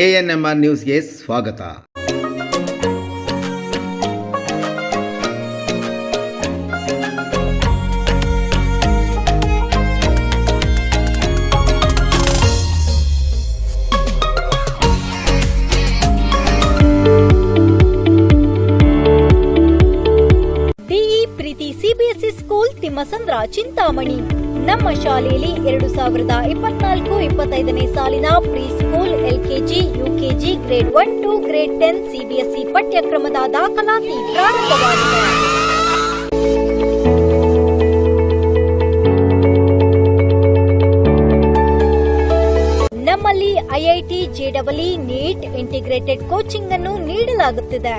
A N M R ನ್ಯೂಸ್ಗೆ ಸ್ವಾಗತ. Preeti CBSE school Thimmasandra Chintamani. ನಮ್ಮ ಶಾಲೆಯಲ್ಲಿ ಎರಡು ಸಾವಿರದ ಇಪ್ಪತ್ನಾಲ್ಕು ಇಪ್ಪತ್ತೈದನೇ ಸಾಲಿನ pre school LKG, UKG, grade one to grade ten CBSE ಪಠ್ಯಕ್ರಮದ ದಾಖಲಾತಿ ಪ್ರಾರಂಭವಾಗಿದೆ. ನಮ್ಮಲ್ಲಿ ಐಐಟಿ ಜೆಡಬ್ಲ್ಇ ನೀಟ್ ಇಂಟಿಗ್ರೇಟೆಡ್ ಕೋಚಿಂಗ್ ಅನ್ನು ನೀಡಲಾಗುತ್ತಿದೆ.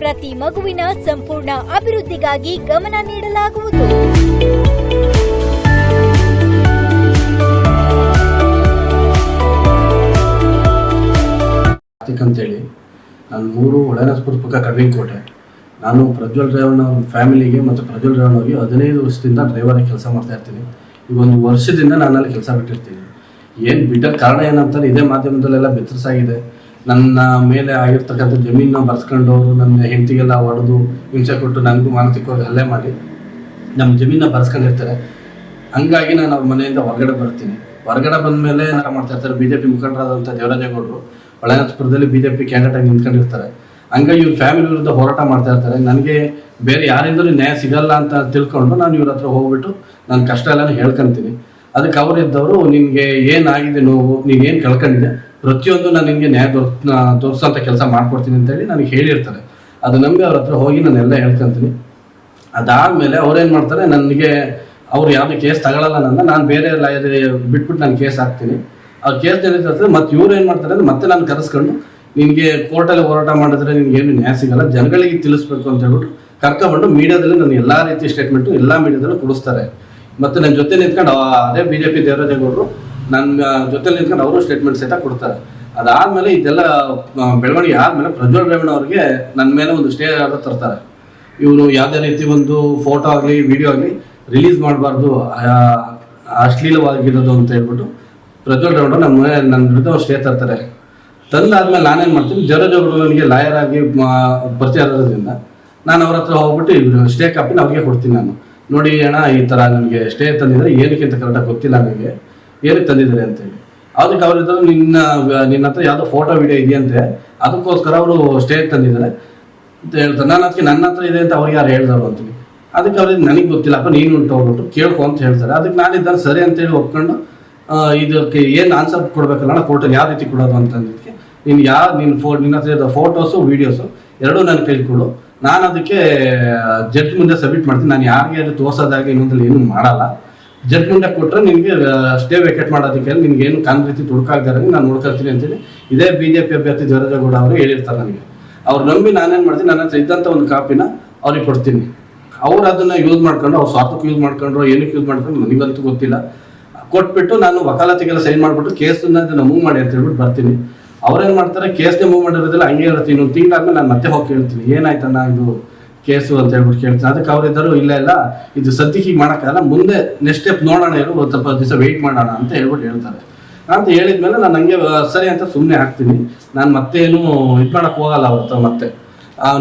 ಪ್ರತಿ ಮಗುವಿನ ಸಂಪೂರ್ಣ ಅಭಿವೃದ್ಧಿಗಾಗಿ ಗಮನ ನೀಡಲಾಗುವುದು. ಅಂತೇಳಿ, ನಾನು ಮೂರು ಒಳನಸ್ಪುರ ಪಕ್ಕ ಕೋಟೆ. ನಾನು ಪ್ರಜ್ವಲ್ ರೇವಣ್ಣ ಫ್ಯಾಮಿಲಿಗೆ ಮತ್ತು ಪ್ರಜ್ವಲ್ ರೇವಣ್ಣ ಅವರಿಗೆ ಹದಿನೈದು ವರ್ಷದಿಂದ ಡ್ರೈವರಾಗಿ ಕೆಲಸ ಮಾಡ್ತಾ ಇರ್ತೀನಿ. ಈಗ ಒಂದು ವರ್ಷದಿಂದ ನಾನು ಅಲ್ಲಿ ಕೆಲಸ ಬಿಟ್ಟಿರ್ತೀನಿ. ಏನು ಬಿಟ್ಟ ಕಾರಣ ಏನಂತಾರೆ ಇದೇ ಮಾಧ್ಯಮದಲ್ಲೆಲ್ಲ ಬೆತ್ತರಿಸಾಗಿದೆ ನನ್ನ ಮೇಲೆ ಆಗಿರ್ತಕ್ಕಂಥ ಜಮೀನನ್ನ ಬರ್ಸ್ಕೊಂಡು ಅವರು ನನ್ನ ಹೆಂಡತಿಗೆಲ್ಲ ಹೊಡೆದು ಹಿಂಸೆ ಕೊಟ್ಟು ನನಗೂ ಮಾನಸಿಕವಾಗಿ ಹಲ್ಲೆ ಮಾಡಿ ನಮ್ಮ ಜಮೀನ ಬರ್ಸ್ಕೊಂಡಿರ್ತಾರೆ. ಹಂಗಾಗಿ ನಾನು ಅವ್ರ ಮನೆಯಿಂದ ಹೊರಗಡೆ ಬರ್ತೀನಿ. ಹೊರಗಡೆ ಬಂದ ಮೇಲೆ ಮಾಡ್ತಾ ಇರ್ತಾರೆ. ಬಿ ಜೆ ಪಿ ಮುಖಂಡರಾದಂಥ ದೇವರಾಜೇಗೌಡರು ಒಳನಾಥಪುರದಲ್ಲಿ ಬಿ ಜೆ ಪಿ ಕ್ಯಾಂಡಿಡೇಟ್ ಆಗಿ ನಿಂತ್ಕೊಂಡಿರ್ತಾರೆ. ಹಂಗಾಗಿ ಇವ್ರ ಫ್ಯಾಮಿಲಿ ವಿರುದ್ಧ ಹೋರಾಟ ಮಾಡ್ತಾ ಇರ್ತಾರೆ. ನನಗೆ ಬೇರೆ ಯಾರಿಂದಲೂ ನ್ಯಾಯ ಸಿಗಲ್ಲ ಅಂತ ತಿಳ್ಕೊಂಡು ನಾನು ಇವ್ರ ಹತ್ರ ಹೋಗ್ಬಿಟ್ಟು ನನ್ನ ಕಷ್ಟ ಎಲ್ಲ ಹೇಳ್ಕೊಂತೀನಿ. ಅದಕ್ಕೆ ಅವರಿದ್ದವರು, ನಿನಗೆ ಏನಾಗಿದೆ ನೋವು? ನೀನು ಏನು ಕಳ್ಕೊಂಡಿದ್ದೆ ಪ್ರತಿಯೊಂದು ನಾನು ನಿಮಗೆ ನ್ಯಾಯ ತೋರ್ ತೋರಿಸೋಂಥ ಕೆಲಸ ಮಾಡ್ಕೊಡ್ತೀನಿ ಅಂತೇಳಿ ನನಗೆ ಹೇಳಿರ್ತಾರೆ. ಅದು ನಂಬಿ ಅವ್ರ ಹತ್ರ ಹೋಗಿ ನಾನೆಲ್ಲ ಹೇಳ್ಕೊಂತೀನಿ. ಅದಾದ್ಮೇಲೆ ಏನು ಮಾಡ್ತಾರೆ, ನನಗೆ ಅವ್ರು ಯಾವ್ದು ಕೇಸ್ ತಗೊಳಲ್ಲ ನನ್ನ, ನಾನು ಬೇರೆ ಲಾಯರ್ ಬಿಟ್ಬಿಟ್ಟು ನಾನು ಕೇಸ್ ಹಾಕ್ತೀನಿ. ಆ ಕೇಸ್ ನಡೀತದೆ ಮತ್ತೆ ಇವ್ರು ಏನು ಮಾಡ್ತಾರೆ ಅಂದರೆ ಮತ್ತೆ ನಾನು ಕರೆಸ್ಕೊಂಡು ನಿಮಗೆ ಕೋರ್ಟಲ್ಲಿ ಹೋರಾಟ ಮಾಡಿದ್ರೆ ನಿಮ್ಗೆ ಏನು ನ್ಯಾಯ ಸಿಗಲ್ಲ, ಜನಗಳಿಗೆ ತಿಳಿಸ್ಬೇಕು ಅಂತ ಹೇಳ್ಬಿಟ್ಟು ಕರ್ಕೊಂಡು ಮೀಡಿಯಾದಲ್ಲಿ ನಾನು ಎಲ್ಲಾ ರೀತಿ ಸ್ಟೇಟ್ಮೆಂಟು ಎಲ್ಲಾ ಮೀಡಿಯಾದಲ್ಲೂ ಕೊಡಿಸ್ತಾರೆ. ಮತ್ತೆ ನನ್ನ ಜೊತೆ ನಿಂತ್ಕೊಂಡು ಅದೇ ಬಿಜೆಪಿ ದೇವರಾಜೇಗೌಡರು ನನ್ನ ಜೊತೆ ನಿಂತ್ಕೊಂಡು ಅವರು ಸ್ಟೇಟ್ಮೆಂಟ್ ಸಹಿತ ಕೊಡ್ತಾರೆ. ಅದಾದಮೇಲೆ ಇದೆಲ್ಲ ಬೆಳವಣಿಗೆ ಆದಮೇಲೆ ಪ್ರಜ್ವಲ್ ರೇವಣ್ಣ ಅವ್ರಿಗೆ ನನ್ನ ಮೇಲೆ ಒಂದು ಸ್ಟೇ ಆರ್ಡರ್ ತರ್ತಾರೆ. ಇವರು ಯಾವುದೇ ರೀತಿ ಒಂದು ಫೋಟೋ ಆಗಲಿ ವಿಡಿಯೋ ಆಗಲಿ ರಿಲೀಸ್ ಮಾಡಬಾರ್ದು ಅಶ್ಲೀಲವಾಗಿರೋದು ಅಂತ ಹೇಳ್ಬಿಟ್ಟು ಪ್ರಜ್ವಲ್ ರೇವಣ್ಣ ನಮ್ಮ ನನ್ನ ವಿರುದ್ಧ ಅವ್ರು ಸ್ಟೇ ತರ್ತಾರೆ. ತಂದಾದ್ಮೇಲೆ ನಾನೇನು ಮಾಡ್ತೀನಿ ಜರಜ್ ಅವರು ನನಗೆ ಲಾಯರ್ ಆಗಿ ಪರಿಚಯ ಇರೋದ್ರಿಂದ ನಾನು ಅವ್ರ ಹತ್ರ ಹೋಗ್ಬಿಟ್ಟು ಇವ್ರು ಸ್ಟೇ ಕಾಪಿನ ಅವ್ರಿಗೆ ಕೊಡ್ತೀನಿ ನಾನು. ನೋಡಿ ಅಣ್ಣ, ಈ ಥರ ನನಗೆ ಸ್ಟೇ ತಂದಿದ್ರೆ ಏನಕ್ಕೆ ಅಂತ ಕರೆಕ್ಟಾಗಿ ಗೊತ್ತಿಲ್ಲ ನನಗೆ ಏನಕ್ಕೆ ತಂದಿದ್ದಾರೆ ಅಂತೇಳಿ ಅದಕ್ಕೆ ಅವ್ರಿದ್ರು ನಿನ್ನ ನಿನ್ನ ಹತ್ರ ಯಾವುದೋ ಫೋಟೋ ವಿಡಿಯೋ ಇದೆಯಂತೆ ಅದಕ್ಕೋಸ್ಕರ ಅವರು ಸ್ಟೇ ತಂದಿದ್ದಾರೆ. ಅಂತ ಹೇಳ್ತಾರೆ. ನಾನು ಅದಕ್ಕೆ ನನ್ನ ಹತ್ರ ಇದೆ ಅಂತ ಅವ್ರಿಗೆ ಯಾರು ಹೇಳ್ದಾರು ಅಂತೀವಿ ಅದಕ್ಕೆ ಅವ್ರಿಗೆ ನನಗೆ ಗೊತ್ತಿಲ್ಲಪ್ಪ ನೀನು ಉಂಟು ಹೋಗ್ಬಿಟ್ಟು ಕೇಳ್ಕೊ ಅಂತ ಹೇಳ್ತಾರೆ. ಅದಕ್ಕೆ ನಾನು ಇದ್ದಾನೆ ಸರಿ ಅಂತೇಳಿ ಒಪ್ಕೊಂಡು ಆ, ಇದಕ್ಕೆ ಏನು ಆನ್ಸರ್ ಕೊಡ್ಬೇಕಲ್ಲ ಕೋರ್ಟಲ್ಲಿ ಯಾವ ರೀತಿ ಕೊಡೋದು ಅಂತಂದಿದ್ದಕ್ಕೆ ನೀನು ಯಾರು ನಿನ್ನ ಫೋ ನಿನ್ನ ಹತ್ರ ಫೋಟೋಸು ವೀಡಿಯೋಸು ಎರಡೂ ನನ್ನ ಕೈಲಿ ನಾನು ಅದಕ್ಕೆ ಜಡ್ಜ್ ಮುಂದೆ ಸಬ್ಮಿಟ್ ಮಾಡ್ತೀನಿ. ನಾನು ಯಾರಿಗೆ ಅದು ತೋರ್ಸೋದಾಗಿ ಇನ್ನೊಂದಲ್ಲಿ ಏನೂ ಮಾಡಲ್ಲ. ಜಡ್ಜ್ ಮುಂದೆ ಕೊಟ್ಟರೆ ನಿಮಗೆ ಸ್ಟೇ ವೇಕೆಟ್ ಮಾಡೋದಕ್ಕೆ ನಿಮ್ಗೆ ಏನು ಕಾನ್ ರೀತಿ ತುಡುಕಾಗ್ದಾರೆ ನಾನು ನೋಡ್ಕೊಳ್ತೀನಿ ಅಂತೇಳಿ ಇದೇ ಬಿ ಜೆ ಪಿ ಅಭ್ಯರ್ಥಿ ಧ್ವರಜಗೌಡ ಅವರು ಹೇಳಿರ್ತಾರೆ ನನಗೆ. ಅವ್ರು ನಂಬಿ ನಾನೇನು ಮಾಡ್ತೀನಿ, ನನ್ನ ಹತ್ರ ಇದ್ದಂಥ ಒಂದು ಕಾಪಿನ ಅವ್ರಿಗೆ ಕೊಡ್ತೀನಿ. ಅವ್ರು ಅದನ್ನು ಯೂಸ್ ಮಾಡ್ಕೊಂಡು ಅವ್ರು ಸ್ವಾರ್ಥಕ್ಕೆ ಯೂಸ್ ಮಾಡ್ಕೊಂಡ್ರು, ಏನಕ್ಕೆ ಯೂಸ್ ಮಾಡ್ಕೊಂಡು ನನಗಂತೂ ಗೊತ್ತಿಲ್ಲ. ಕೊಟ್ಬಿಟ್ಟು ನಾನು ವಕಾಲತಿಗೆಲ್ಲ ಸೈನ್ ಮಾಡಿಬಿಟ್ಟು ಕೇಸನ್ನ ಅದನ್ನ ಮೂವ್ ಮಾಡಿ ಅಂತ ಹೇಳ್ಬಿಟ್ಟು ಬರ್ತೀನಿ. ಅವ್ರೇನು ಮಾಡ್ತಾರೆ, ಕೇಸ್ನೇ ಮೂವ್ ಮಾಡಿರೋದಿಲ್ಲ ಹಂಗೆ ಇರುತ್ತೆ. ಇನ್ನೊಂದು ತಿಂಗಳಾದ್ಮೇಲೆ ನಾನು ಮತ್ತೆ ಹೋಗಿ ಕೇಳ್ತೀನಿ. ಏನಾಯ್ತಣ್ಣ ಇದು? ಕೇಸು ಅಂತ ಹೇಳ್ಬಿಟ್ಟು ಕೇಳ್ತೀನಿ. ಅದಕ್ಕೆ ಅವರಿದ್ದರು ಇಲ್ಲ ಇಲ್ಲ, ಇದು ಸದ್ಯಕ್ಕೆ ಮಾಡೋಕ್ಕಾಗಲ್ಲ. ಮುಂದೆ ನೆಕ್ಸ್ಟ್ ಸ್ಟೆಪ್ ನೋಡೋಣ ಇರು ಒಂದು ಸ್ವಲ್ಪ ದಿವಸ ವೆಯ್ಟ್ ಮಾಡೋಣ ಅಂತ ಹೇಳ್ಬಿಟ್ಟು ಹೇಳ್ತಾರೆ. ಅಂತ ಹೇಳಿದ್ಮೇಲೆ ನಾನು ಹಂಗೆ ಸರಿ ಅಂತ ಸುಮ್ಮನೆ ಹಾಕ್ತೀನಿ. ನಾನು ಮತ್ತೇನು ಇದು ಮಾಡೋಕೆ ಹೋಗಲ್ಲ ಅವ್ರ ಹತ್ರ ಮತ್ತೆ.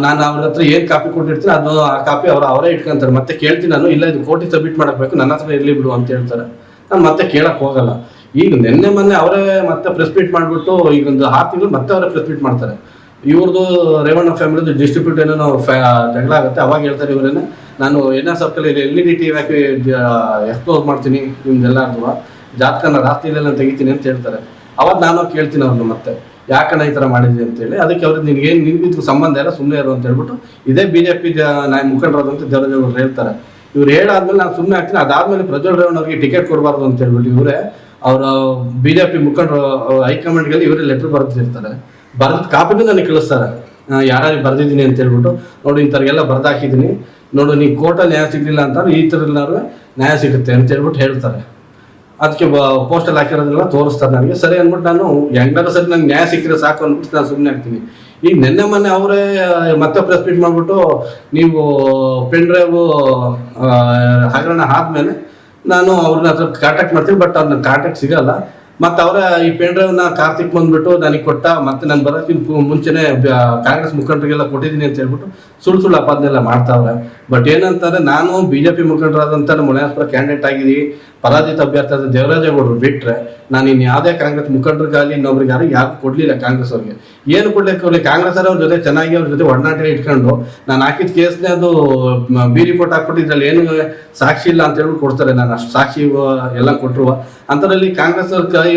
ನಾನು ಅವ್ರ ಹತ್ರ ಏನು ಕಾಪಿ ಕೊಟ್ಟಿರ್ತೀನಿ ಅದು ಆ ಕಾಪಿ ಅವ್ರು ಅವರೇ ಇಟ್ಕೊಂತಾರೆ. ಮತ್ತೆ ಕೇಳ್ತೀನಿ ನಾನು, ಇಲ್ಲ ಇದು ಕೋಟಿ ಸಬ್ಮಿಟ್ ಮಾಡಬೇಕು ನನ್ನ ಹತ್ರ ಇರಲಿ ಬಿಡು ಅಂತ ಹೇಳ್ತಾರೆ. ನಾನು ಮತ್ತೆ ಕೇಳಕ್ಕೆ ಹೋಗಲ್ಲ. ಈಗ ನಿನ್ನೆ ಮೊನ್ನೆ ಅವರೇ ಮತ್ತೆ ಪ್ರೆಸ್ ಮೀಟ್ ಮಾಡಿಬಿಟ್ಟು, ಈಗ ಒಂದು ಆರು ತಿಂಗಳು ಮತ್ತೆ ಅವರೇ ಪ್ರೆಸ್ ಮೀಟ್ ಮಾಡ್ತಾರೆ. ಇವ್ರದ್ದು ರೇವಣ್ಣ ಫ್ಯಾಮಿಲಿದು ಡಿಸ್ಟ್ರಿಬ್ಯೂಟ್ ಏನೋ ಜಗಳ ಆಗುತ್ತೆ. ಅವಾಗ ಹೇಳ್ತಾರೆ ಇವರೇನೆ, ನಾನು N R circle L E D T ಹಾಕಿ ಎಕ್ಸ್ಪ್ಲೋರ್ ಮಾಡ್ತೀನಿ ನಿಮ್ದೆಲ್ಲರದು ಜಾತಕನ ರಾತ್ರಿಲೆಲ್ಲ ತೆಗಿತೀನಿ ಅಂತ ಹೇಳ್ತಾರೆ. ಅವಾಗ ನಾನು ಕೇಳ್ತೀನಿ ಅವ್ರನ್ನ ಮತ್ತೆ, ಯಾಕಣ್ಣ ಈ ಥರ ಮಾಡಿದ್ರಿ ಅಂತೇಳಿ. ಅದಕ್ಕೆ ಅವ್ರಿಗೆ ನಿನ್ಗೇನು ನಿನ್ಗಿದ್ಕು ಸಂಬಂಧ ಇಲ್ಲ ಸುಮ್ಮನೆ ಇರು ಅಂತ ಹೇಳ್ಬಿಟ್ಟು, ಇದೇ ಬಿ ಜೆ ಪಿ ನಾಯ ಮುಖಂಡರಾದಂಥ ದೇವರಾಜ್ ಹೇಳ್ತಾರೆ. ಇವ್ರು ಹೇಳಾದ್ಮೇಲೆ ನಾನು ಸುಮ್ಮನೆ ಆಗ್ತೀನಿ. ಅದಾದ್ಮೇಲೆ ಪ್ರಜ್ವಲ್ ರೇವಣ್ಣ ಅವ್ರಿಗೆ ಟಿಕೆಟ್ ಕೊಡಬಾರ್ದು ಅಂತ ಹೇಳ್ಬಿಟ್ಟು ಇವರೇ, ಅವರ ಪಿ ಮುಖಂಡರು ಹೈಕಮಾಂಡ್ಗೆ ಇವರೇ ಲೆಟರ್ ಬರ್ತಿರ್ತಾರೆ ಬರ್ದ ಕಾಪಿನೂ ನನಗೆ ಕಳಿಸ್ತಾರೆ ಯಾರು ಬರೆದಿದ್ದೀನಿ ಅಂತ ಹೇಳ್ಬಿಟ್ಟು, ನೋಡಿ, ಇಂಥವ್ರಿಗೆಲ್ಲ ಬರೆದಾಕಿದ್ದೀನಿ. ನೋಡು, ನೀ ಕೋರ್ಟಲ್ಲಿ ನ್ಯಾಯ ಸಿಗಲಿಲ್ಲ ಅಂತಾರೆ ಈ ಥರ ನ್ಯಾಯ ಸಿಗುತ್ತೆ ಅಂತ ಹೇಳ್ಬಿಟ್ಟು ಹೇಳ್ತಾರೆ. ಅದಕ್ಕೆ ಪೋಸ್ಟಲ್ಲಿ ಹಾಕಿರೋದ್ರೆಲ್ಲ ತೋರಿಸ್ತಾರೆ ನನಗೆ. ಸರಿ ಅಂದ್ಬಿಟ್ಟು ನಾನು ಹೆಂಗಾದ್ರೂ ಸರಿ ನಂಗೆ ನ್ಯಾಯ ಸಿಕ್ಕಿದ್ರೆ ಸಾಕು ಅಂದ್ಬಿಟ್ಟು ನಾನು ಸುಮ್ಮನೆ ಆಗ್ತೀನಿ ಈಗ ನಿನ್ನೆ ಮೊನ್ನೆ ಅವರೇ ಮತ್ತೆ ಪ್ರೆಸ್ ಮೀಟ್ ಮಾಡಿಬಿಟ್ಟು ನೀವು ಪೆನ್ ಡ್ರೈವ್ ಹಗರಣ ಆದ್ಮೇಲೆ ನಾನು ಅವ್ರನ್ನ ಹತ್ರ ಕಾಂಟ್ಯಾಕ್ಟ್ ಮಾಡ್ತೀನಿ ಬಟ್ ಅವ್ರನ್ನ ಕಾಂಟ್ಯಾಕ್ಟ್ ಸಿಗಲ್ಲ. ಮತ್ತೆ ಅವರ ಈ ಪೆನ್ ಕಾರ್ತಿಕ್ ಬಂದ್ಬಿಟ್ಟು ನನಗೆ ಕೊಟ್ಟ, ಮತ್ತೆ ನಾನು ಬರೋಕ್ಕಿಂತ ಮುಂಚೆನೆ ಬ- ಕಾಂಗ್ರೆಸ್ ಮುಖಂಡರಿಗೆಲ್ಲ ಕೊಟ್ಟಿದ್ದೀನಿ ಅಂತ ಹೇಳ್ಬಿಟ್ಟು ಸುಳ್ಳು ಸುಳ್ಳು ಅಪಾದನೆಲ್ಲ ಮಾಡ್ತಾವ್ರೆ. ಬಟ್ ಏನಂತಂದ್ರೆ ನಾನು ಬಿಜೆಪಿ ಮುಖಂಡರಾದಂಥ ಮುನೇಶ್ವರ ಕ್ಯಾಂಡಿಡೇಟ್ ಆಗಿದ್ದೀವಿ ಪರಾಜಿತ ಅಭ್ಯರ್ಥಿ ದೇವರಾಜೇಗೌಡರು ಬಿಟ್ಟರೆ ನಾನು ಇನ್ನು ಯಾವುದೇ ಕಾಂಗ್ರೆಸ್ ಮುಖಂಡರಿಗಾಗಲಿ ಇನ್ನೊಬ್ರಿಗೆ ಯಾರು ಕೊಡ್ಲಿಲ್ಲ ಕಾಂಗ್ರೆಸ್ ಅವ್ರಿಗೆ. ಏನು ಕೊಡ್ಲಿಕ್ಕೆ ಅವ್ರಿಗೆ ಕಾಂಗ್ರೆಸ್ ಅವ್ರ ಜೊತೆ ಚೆನ್ನಾಗಿ ಅವ್ರ ಜೊತೆ ಒಡನಾಟ ಇಟ್ಕೊಂಡು ನಾನು ಹಾಕಿದ ಕೇಸ್ನೇ ಅದು ಬಿ ರಿಪೋರ್ಟ್ ಹಾಕ್ಬಿಟ್ಟು ಏನು ಸಾಕ್ಷಿ ಇಲ್ಲ ಅಂತ ಹೇಳ್ಬಿಟ್ಟು ಕೊಡ್ತಾರೆ. ನಾನು ಅಷ್ಟು ಸಾಕ್ಷಿ ಎಲ್ಲ ಕೊಟ್ಟರು ಅಂಥದ್ರಲ್ಲಿ ಕಾಂಗ್ರೆಸ್ ಅವ್ರ ಕೈ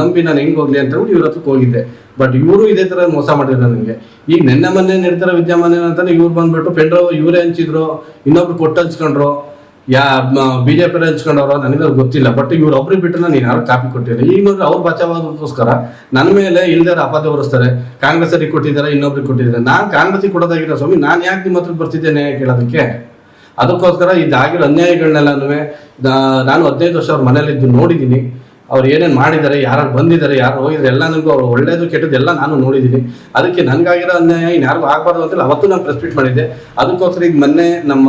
ನಂಬಿ ನಾನು ಹೆಂಗೆ ಹೋಗ್ಲಿ ಅಂತ ಹೇಳ್ಬಿಟ್ಟು ಇವ್ರ ಹತ್ರಕ್ಕೆ ಹೋಗಿದ್ದೆ. ಬಟ್ ಇವರು ಇದೇ ತರ ಮೋಸ ಮಾಡಿದ್ರು ನನಗೆ ಈಗ ನಿನ್ನೆ ಮೊನ್ನೆ ನಡೀತಾರ ವಿದ್ಯಮಾನ ಅಂತಾನೆ ಇವ್ರು ಬಂದ್ಬಿಟ್ಟು ಪೆಂಡ್ರವ್ ಇವರೇ ಹಂಚಿದ್ರು. ಇನ್ನೊಬ್ರು ಕೊಟ್ಟು ಹಂಚ್ಕೊಂಡ್ರು ಯಾ ಬಿಜೆಪಿ ಹಂಚ್ಕೊಂಡವ್ರ ನನಗೆ ಗೊತ್ತಿಲ್ಲ. ಬಟ್ ಇವ್ರು ಒಬ್ರಿಗೆ ಬಿಟ್ಟು ನಾನು ಯಾರು ಕಾಪಿ ಕೊಟ್ಟಿಲ್ಲ. ಈಗ ನೋಡ್ರಿ ಅವ್ರು ಬಚಾವಾದಕ್ಕೋಸ್ಕರ ನನ್ನ ಮೇಲೆ ಇಲ್ದಾರ ಅಪಾದ ಹೊರಿಸ್ತಾರೆ. ಕಾಂಗ್ರೆಸ್ ಅವ್ರಿಗೆ ಕೊಟ್ಟಿದ್ದಾರೆ, ಇನ್ನೊಬ್ರಿಗೆ ಕೊಟ್ಟಿದ್ದಾರೆ. ನಾನು ಕಾಂಗ್ರೆಸ್ಸಿಗೆ ಕೊಡೋದಾಗಿರೋ ಸ್ವಾಮಿ, ನಾನು ಯಾಕೆ ನಿಮ್ಮ ಹತ್ರ ಬರ್ತಿದ್ದೇನೆ ಕೇಳೋದಕ್ಕೆ? ಅದಕ್ಕೋಸ್ಕರ ಇದಾಗಿರೋ ಅನ್ಯಾಯಗಳನ್ನೆಲ್ಲನೂ ನಾನು ಹದಿನೈದು ವರ್ಷ ಅವ್ರ ಮನೇಲಿದ್ದು ನೋಡಿದ್ದೀನಿ. ಅವ್ರು ಏನೇನು ಮಾಡಿದ್ದಾರೆ ಯಾರು ಬಂದಿದ್ದಾರೆ, ಯಾರು ಹೋಗಿದ್ದಾರೆ ಎಲ್ಲ ನನಗೂ ಅವ್ರು ಒಳ್ಳೇದು ಕೆಟ್ಟದ್ದು ಎಲ್ಲ ನಾನು ನೋಡಿದ್ದೀನಿ. ಅದಕ್ಕೆ ನನಗಾಗಿರೋ ಅನ್ಯಾಯ ಇನ್ನು ಯಾರಿಗೂ ಆಗಬಾರ್ದು ಅಂತೇಳಿ ಅವತ್ತು ನಾನು ಪ್ರೆಸ್ ಮೀಟ್ ಮಾಡಿದ್ದೆ. ಅದಕ್ಕೋಸ್ಕರ ಈಗ ಮೊನ್ನೆ ನಮ್ಮ